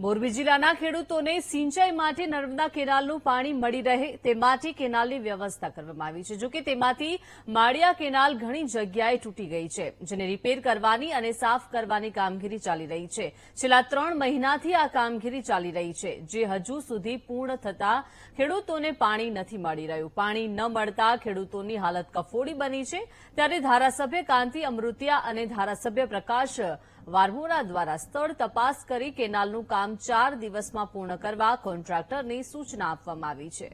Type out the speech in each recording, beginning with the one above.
મોરબી જિલ્લાના ખેડૂતોને સિંચાઈ માટે નર્મદા કેનાલનું પાણી મળી રહે તે માટે કેનાલની વ્યવસ્થા કરવામાં આવી છે. જોકે તેમાંથી માળિયા કેનાલ ઘણી જગ્યાએ તૂટી ગઈ છે, જેને રિપેર કરવાની અને સાફ કરવાની કામગીરી ચાલી રહી છે. છેલ્લા ત્રણ મહિનાથી આ કામગીરી ચાલી રહી છે, જે હજુ સુધી પૂર્ણ થતા ખેડૂતોને પાણી નથી મળી રહ્યું. પાણી ન મળતા ખેડૂતોની હાલત કફોડી બની છે. ત્યારે ધારાસભ્ય કાંતિ અમૃતિયા અને ધારાસભ્ય પ્રકાશ વારમોરા દ્વારા સ્થળ તપાસ કરી કેનાલનું કામ ચાર દિવસમાં પૂર્ણ કરવા કોન્ટ્રાક્ટરને સૂચના આપવામાં આવી છે.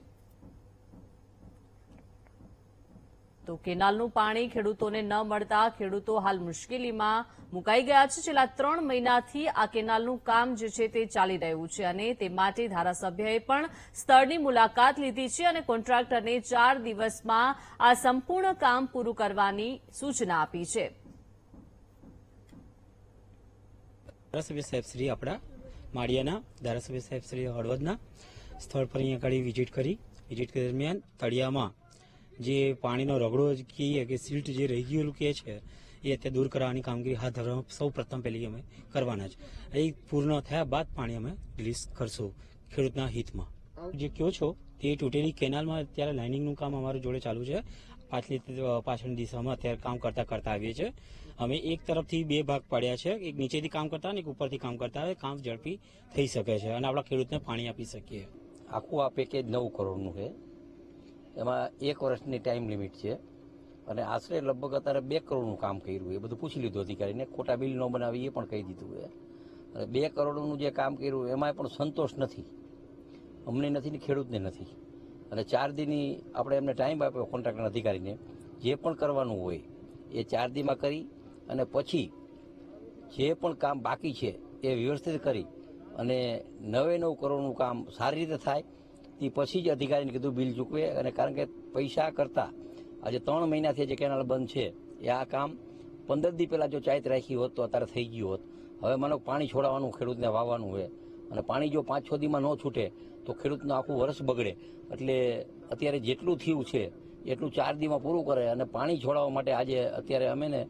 તો કેનાલનું પાણી ખેડૂતોને ન મળતા ખેડૂતો હાલ મુશ્કેલીમાં મુકાઈ ગયા છે. છેલ્લા ત્રણ મહિનાથી આ કેનાલનું કામ જે છે તે ચાલી રહ્યું છે અને તે માટે ધારાસભ્યએ પણ સ્થળની મુલાકાત લીધી છે અને કોન્ટ્રાક્ટરને ચાર દિવસમાં આ સંપૂર્ણ કામ પૂરું કરવાની સૂચના આપી છે. ધારાસભ્ય સાહેબ શ્રી આપણા માળિયાના ધારાસભ્ય સાહેબ શ્રી હળવદના સ્થળ પર અહીંયા આગળ વિઝિટ કરી. વિઝિટ દરમિયાન તળિયામાં જે પાણીનો રગડો કહીએ કે સિલ્ટ જે રહી ગયેલું કે છે, એ અત્યારે દૂર કરવાની કામગીરી હાથ ધરવા સૌ પ્રથમ પહેલી અમે કરવાના જ એ પૂર્ણ થયા બાદ પાણી અમે રિલીઝ કરશું ખેડૂતના હિતમાં. જે કયો છો તે તૂટેલી કેનાલમાં અત્યારે લાઇનિંગનું કામ અમારું જોડે ચાલુ છે. પાછલી પાછળની દિશામાં અત્યારે કામ કરતા કરતા આવીએ છીએ. અમે એક તરફથી બે ભાગ પાડ્યા છે. એક નીચેથી કામ કરતા અને એક ઉપરથી કામ કરતા હોય કામ ઝડપી થઈ શકે છે અને આપણા ખેડૂતને પાણી આપી શકીએ. આખું આ પેકેજ નવ કરોડનું છે. એમાં એક વર્ષની ટાઈમ લિમિટ છે. અને આશરે લગભગ અત્યારે બે કરોડનું કામ કર્યું એ બધું પૂછી લીધું અધિકારીને ખોટા બિલ ન બનાવી એ પણ કહી દીધું એ અને બે કરોડનું જે કામ કર્યું એમાં પણ સંતોષ નથી. અમને નથી ને ખેડૂતને નથી. અને ચાર દીની આપણે એમને ટાઈમ આપ્યો કોન્ટ્રાક્ટના અધિકારીને. જે પણ કરવાનું હોય, એ ચાર દીમાં કરી અને પછી જે પણ કામ બાકી છે, એ વ્યવસ્થિત કરી અને નવે નવ કરોડનું કામ સારી રીતે થાય તે પછી જ અધિકારીને કીધું બિલ ચૂકવે અને કારણ કે પૈસા કરતાં આજે ત્રણ મહિનાથી જે કેનાલ બંધ છે, એ આ કામ પંદર દી પહેલાં જો ચાયત રાખી હોત તો અત્યારે થઈ ગયું હોત. હવે માનો પાણી છોડાવવાનું, ખેડૂતને વાવવાનું હોય અને પાણી જો પાંચ, છ દીમાં ન છૂટે, તો ખેડૂતનું આખું વર્ષ બગડે. એટલે અત્યારે જેટલું થયું છે, એટલું ચાર દીમાં પૂરું કરે અને પાણી છોડાવવા માટે આજે અત્યારે અમે ને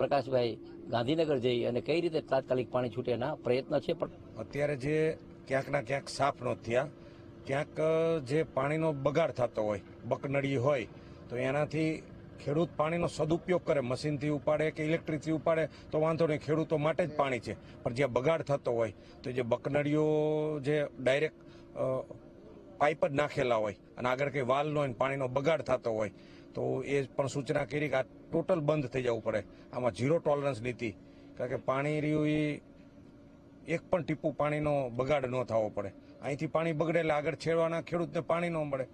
પ્રકાશભાઈ ગાંધીનગર જઈ અને કઈ રીતે તાત્કાલિક પાણી છૂટે એના પ્રયત્ન છે, પણ અત્યારે જે ક્યાંક ક્યાંક સાફ ન થયા, ક્યાંક જે પાણીનો બગાડ થતો હોય, બકનળી હોય, તો એનાથી ખેડૂત પાણીનો સદુપયોગ કરે, મશીનથી ઉપાડે કે ઇલેક્ટ્રિકથી ઉપાડે, તો વાંધો નહીં, ખેડૂતો માટે જ પાણી છે. પણ જ્યાં બગાડ થતો હોય, તો જે બકનડીઓ જે ડાયરેક્ટ પાઇપ જ નાખેલા હોય અને આગળ કંઈ વાલ ન હોય પાણીનો બગાડ થતો હોય, તો એ પણ સૂચના કરી કે આ ટોટલ બંધ થઈ જવું પડે. આમાં ઝીરો ટોલરન્સ નીતિ. કારણ કે પાણી રહ્યું એ એક પણ ટીપું પાણીનો બગાડ ન થવો પડે. અહીંથી પાણી બગડે એટલે આગળ છેડવાના ખેડૂતને પાણી ન મળે.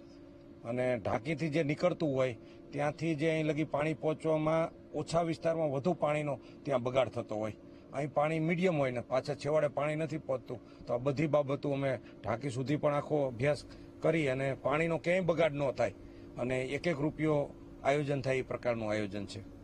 અને ઢાંકીથી જે નીકળતું હોય, ત્યાંથી જે અહીં લગી પાણી પહોંચવામાં ઓછા વિસ્તારમાં વધુ પાણીનો ત્યાં બગાડ થતો હોય. અહીં પાણી મીડિયમ હોય ને પાછા છેવાડે પાણી નથી પહોંચતું. તો આ બધી બાબતો અમે ઢાંકી સુધી પણ આખો અભ્યાસ કરી અને પાણીનો ક્યાંય બગાડ ન થાય. અને એક એક રૂપિયો આયોજન થાય એ પ્રકારનું આયોજન છે.